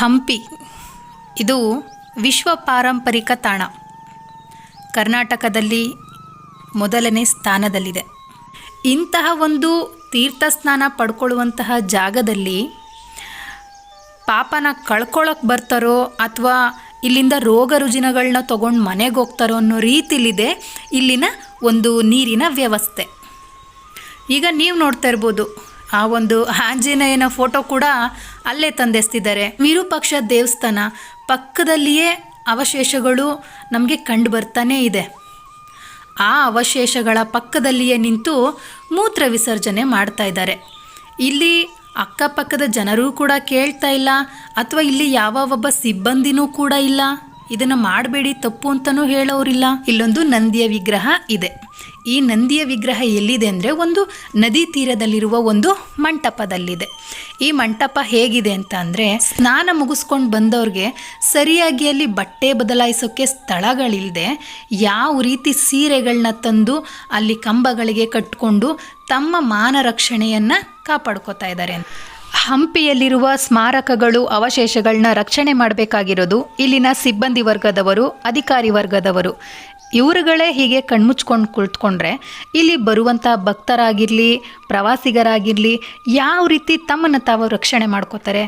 ಹಂಪಿ. ಇದು ವಿಶ್ವ ಪಾರಂಪರಿಕ ತಾಣ. ಕರ್ನಾಟಕದಲ್ಲಿ ಮೊದಲನೇ ಸ್ಥಾನದಲ್ಲಿದೆ. ಇಂತಹ ಒಂದು ತೀರ್ಥ ಸ್ನಾನ ಪಡ್ಕೊಳ್ಳುವಂತಹ ಜಾಗದಲ್ಲಿ ಪಾಪನ ಕಳ್ಕೊಳ್ಳೋಕೆ ಬರ್ತಾರೋ ಅಥವಾ ಇಲ್ಲಿಂದ ರೋಗ ರುಜಿನಗಳನ್ನ ತೊಗೊಂಡು ಮನೆಗೆ ಹೋಗ್ತಾರೋ ಅನ್ನೋ ರೀತಿಲಿದೆ ಇಲ್ಲಿನ ಒಂದು ನೀರಿನ ವ್ಯವಸ್ಥೆ. ಈಗ ನೀವು ನೋಡ್ತಾ ಇರ್ಬೋದು ಆ ಒಂದು ಆಂಜನೇಯನ ಫೋಟೋ ಕೂಡ ಅಲ್ಲೇ ತಂದೆಸ್ತಿದ್ದಾರೆ. ವಿರೂಪಾಕ್ಷ ದೇವಸ್ಥಾನ ಪಕ್ಕದಲ್ಲಿಯೇ ಅವಶೇಷಗಳು ನಮಗೆ ಕಂಡು ಬರ್ತಾನೇ ಇದೆ. ಆ ಅವಶೇಷಗಳ ಪಕ್ಕದಲ್ಲಿಯೇ ನಿಂತು ಮೂತ್ರ ವಿಸರ್ಜನೆ ಮಾಡ್ತಾ ಇದ್ದಾರೆ. ಇಲ್ಲಿ ಅಕ್ಕಪಕ್ಕದ ಜನರೂ ಕೂಡ ಕೇಳ್ತಾ ಇಲ್ಲ, ಅಥವಾ ಇಲ್ಲಿ ಯಾವ ಒಬ್ಬ ಸಿಬ್ಬಂದಿನೂ ಕೂಡ ಇಲ್ಲ. ಇದನ್ನು ಮಾಡಬೇಡಿ, ತಪ್ಪು ಅಂತಲೂ ಹೇಳೋರಿಲ್ಲ. ಇಲ್ಲೊಂದು ನಂದಿಯ ವಿಗ್ರಹ ಇದೆ. ಈ ನಂದಿಯ ವಿಗ್ರಹ ಎಲ್ಲಿದೆ ಅಂದರೆ ಒಂದು ನದಿ ತೀರದಲ್ಲಿರುವ ಒಂದು ಮಂಟಪದಲ್ಲಿದೆ. ಈ ಮಂಟಪ ಹೇಗಿದೆ ಅಂತ ಅಂದರೆ ಸ್ನಾನ ಮುಗಿಸ್ಕೊಂಡು ಬಂದವ್ರಿಗೆ ಸರಿಯಾಗಿ ಅಲ್ಲಿ ಬಟ್ಟೆ ಬದಲಾಯಿಸೋಕ್ಕೆ ಸ್ಥಳಗಳಿಲ್ಲದೆ ಯಾವ ರೀತಿ ಸೀರೆಗಳನ್ನ ತಂದು ಅಲ್ಲಿ ಕಂಬಗಳಿಗೆ ಕಟ್ಕೊಂಡು ತಮ್ಮ ಮಾನ ರಕ್ಷಣೆಯನ್ನು ಕಾಪಾಡ್ಕೋತಾ ಇದ್ದಾರೆ. ಹಂಪಿಯಲ್ಲಿರುವ ಸ್ಮಾರಕಗಳು ಅವಶೇಷಗಳನ್ನ ರಕ್ಷಣೆ ಮಾಡಬೇಕಾಗಿರೋದು ಇಲ್ಲಿನ ಸಿಬ್ಬಂದಿ ವರ್ಗದವರು, ಅಧಿಕಾರಿ ವರ್ಗದವರು. ಇವರುಗಳೇ ಹೀಗೆ ಕಣ್ಮುಚ್ಕೊಂಡು ಕುಳಿತುಕೊಂಡ್ರೆ ಇಲ್ಲಿ ಬರುವಂಥ ಭಕ್ತರಾಗಿರಲಿ, ಪ್ರವಾಸಿಗರಾಗಿರಲಿ, ಯಾವ ರೀತಿ ತಮ್ಮನ್ನು ತಾವು ರಕ್ಷಣೆ ಮಾಡ್ಕೋತಾರೆ?